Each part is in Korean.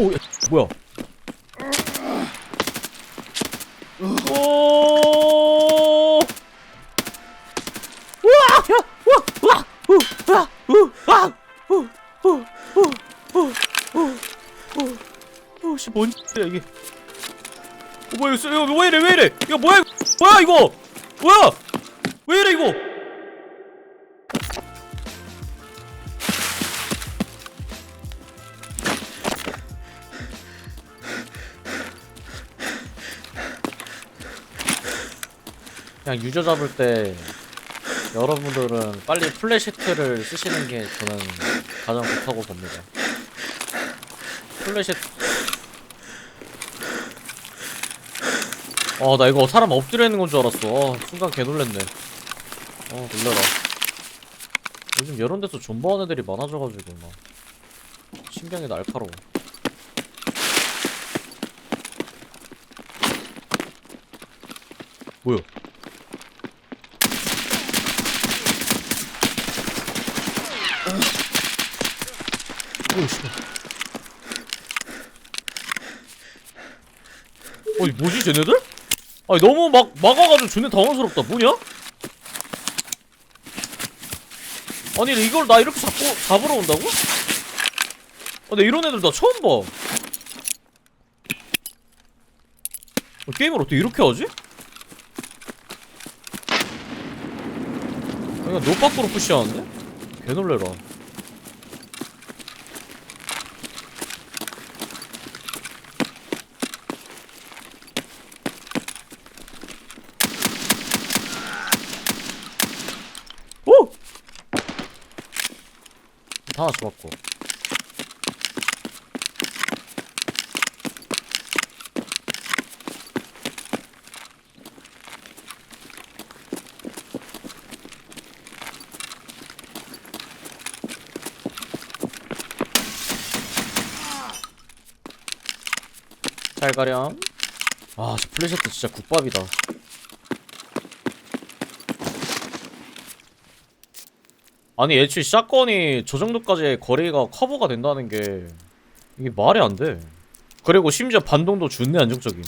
오, 야, 뭐야? 오! 우와! 야! 우와! 우와! 우! 우와! 우! 아! 우! 우! 우! 우! 우! 우! 우! 씨, 뭔 X야, 이게. 어, 뭐야, 이거, 왜 이래, 왜 이래? 이거 뭐야, 이거? 뭐야, 이거? 뭐야? 왜 이래, 이거? 그냥 유저 잡을 때 여러분들은 빨리 플래시트를 쓰시는 게 저는 가장 좋다고 봅니다. 플래시트. 어, 나 이거 사람 엎드려 있는 건 줄 알았어. 어, 순간 개 놀랬네. 어, 놀래라. 요즘 이런 데서 존버하는 애들이 많아져가지고, 막. 신경이 날카로워. 뭐야? 어이 뭐지 쟤네들? 아니 너무 막 막아가지고 존나 당황스럽다 뭐냐? 아니 이걸 나 이렇게 잡고 잡으러 온다고? 아, 나 이런 애들 나 처음 봐 어, 게임을 어떻게 이렇게 하지? 그냥 노박으로 푸시하는데? 개놀래라 오! 다 하나 죽었고 잘 가렴 아, 저 플래시트 진짜 국밥이다. 아니 애초에 샷건이 저 정도까지 거리가 커버가 된다는 게 이게 말이 안 돼. 그리고 심지어 반동도 준내 안정적임.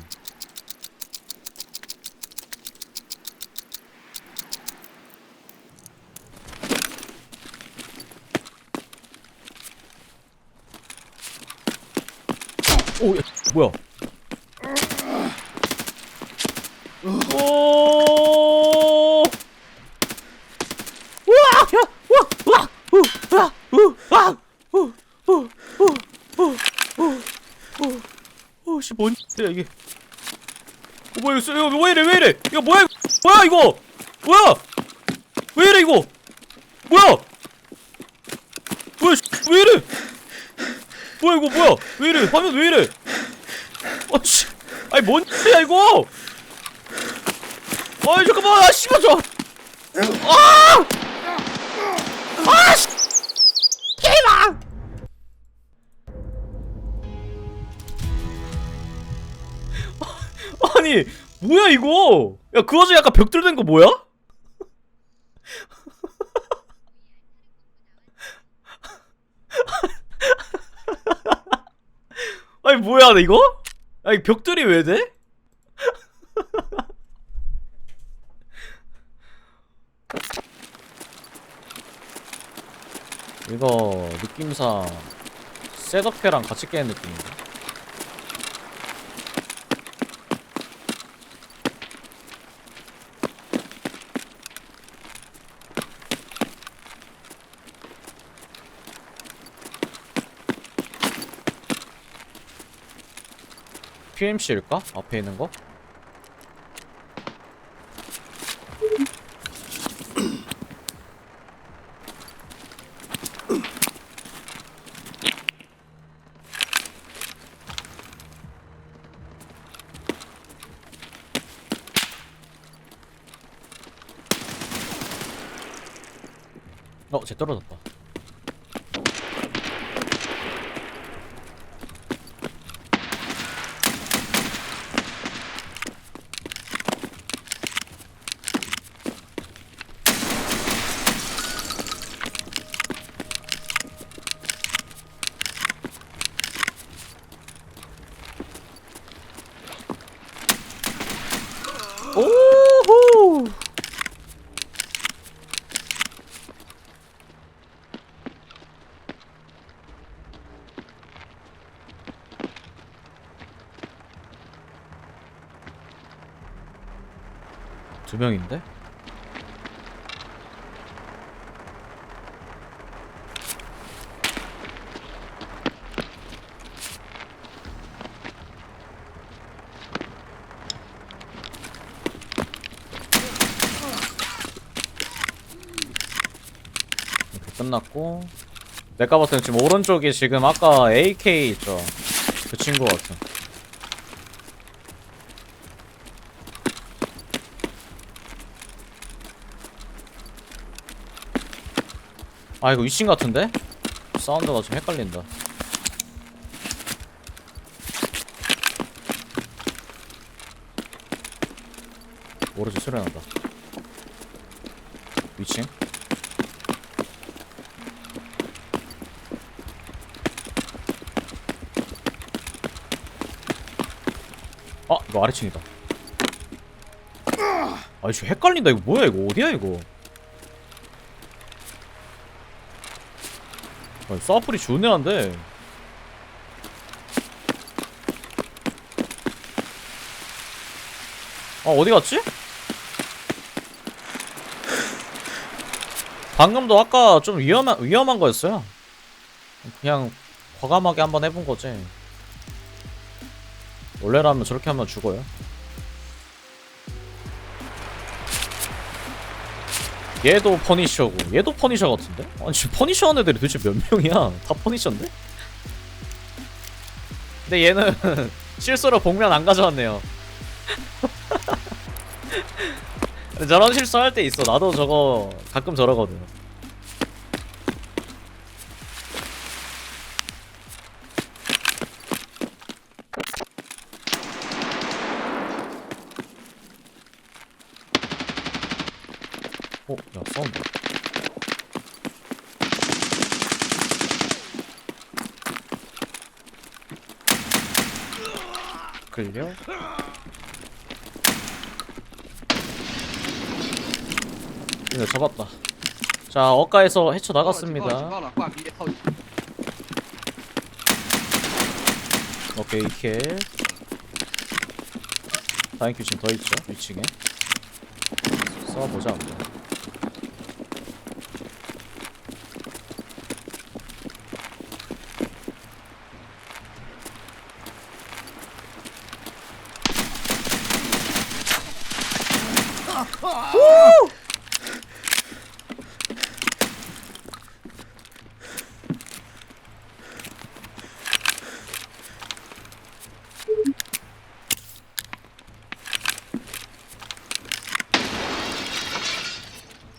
오, 야, 뭐야? 오! 우와! 야! 우와! 우와! 우! 우와! 우! 아! 우! 우! 우! 우! 우! 우! 우! 씨, 뭔 X 야, 이게. 어, 뭐야, 이거, 이거 왜 이래, 왜 이래? 이거 뭐야? 뭐야, 이거? 뭐야? 왜 이래, 이거? 뭐야? 뭐야, 씨, 왜 이래? 뭐야, 이거 뭐야? 왜 이래? 화면 왜 이래? 어, 씨. 아니, 뭔 X야, 이거? 어이 잠깐만 아 씨발 저 아! 아 씨! 대박! 아 니 뭐야 이거 야 그 와중에 약간 벽돌 된 거 뭐야? 아니 뭐야 이거? 아니 벽돌이 왜 돼? 이거 느낌상 셋업회랑 같이 깨는 느낌인데 PMC일까? 앞에 있는 거? 어, 쟤 떨어졌다. 두 명인데? 끝났고 때 지금 오른쪽이 지금 아까 AK 있죠 그 친구 같은 아 이거 위층 같은데? 사운드가 좀 헷갈린다. 오른쪽 소리 난다. 위층? 아 이거 아래층이다. 아 이거 헷갈린다. 이거 뭐야 이거? 어디야 이거 서플이 준애한데 아 어디 갔지? 방금도 아까 좀 위험한 위험한 거였어요. 그냥 과감하게 한번 해본 거지. 원래라면 저렇게 하면 죽어요. 얘도 퍼니셔고 얘도 퍼니셔 같은데? 아니 지금 퍼니셔 하는 애들이 도대체 몇 명이야? 다 퍼니셔인데? 근데 얘는 실수로 복면 안 가져왔네요 저런 실수할 때 있어 나도 저거 가끔 저러거든 어, 야, 썬. 끌려? 근데 잡았다. 자, 억가에서 헤쳐 나갔습니다. 오케이, 킬. 다행히 귀신 더 있죠, 위층에. 싸워보자, 한번.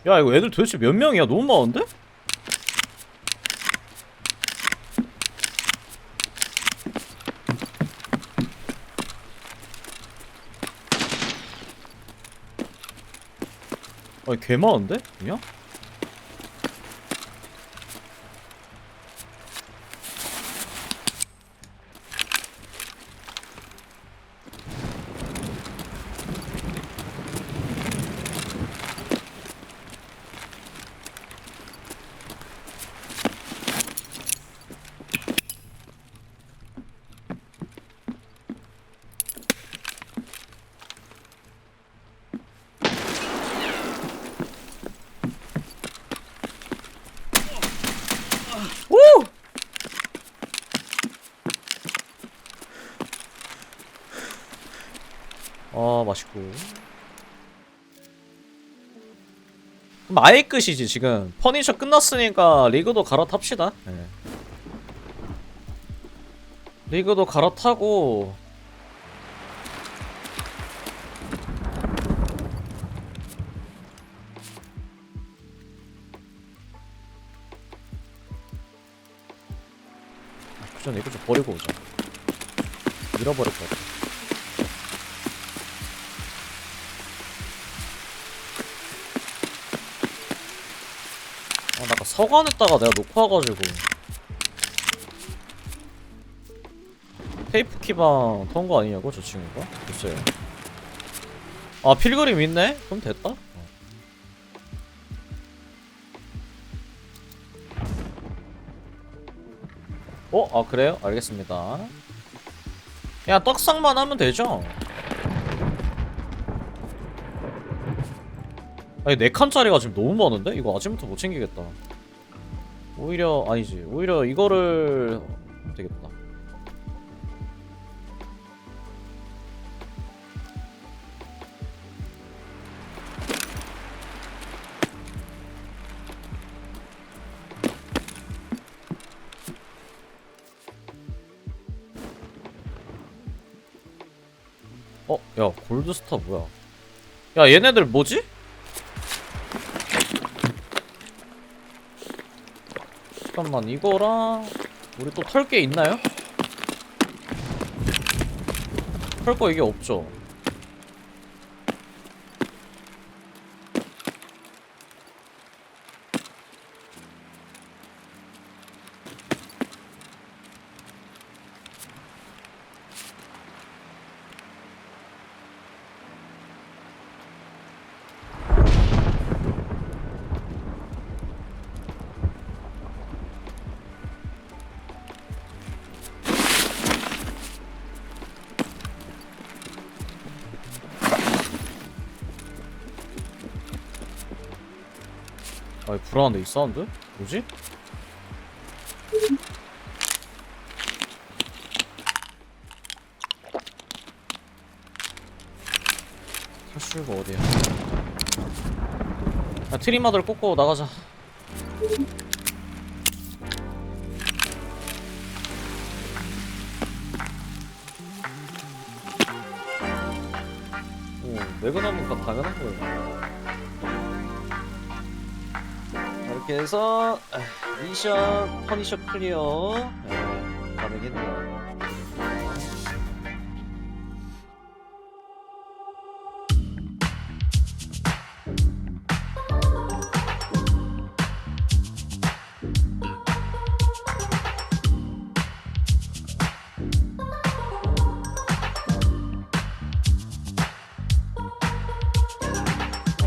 야 이거 애들 도대체 몇 명이야 너무 많은데? 아니 개 많은데? 그냥? 맛있고. 그럼 아예 끝이지 지금. 퍼니셔 끝났으니까 리그도 갈아탑시다. 예. 리그도 갈아타고. 그 전에 이거 좀 버리고 오자. 잃어버릴 것 같아 서관했다가 내가 놓고 와가지고 테이프 키방 터온 거 아니냐고 저 친구가? 글쎄요 아 필그림 있네? 그럼 됐다 어. 어? 아 그래요? 알겠습니다 그냥 떡상만 하면 되죠? 아니 네 칸짜리가 지금 너무 많은데? 이거 아침부터 못 챙기겠다 오히려 아니지 오히려 이거를 되겠다 어? 야 골드스타 뭐야 야 얘네들 뭐지? 잠깐만 이거랑 우리 또 털 게 있나요? 털 거 이게 없죠 불안한데 이 사운드? 뭐지? 탈출구 어디야? 야 트리마들 꽂고 나가자 오 매그넘은 다 당연한 거예요 이렇게 해서 아, 미션 퍼니셔 클리어 네, 가능했네요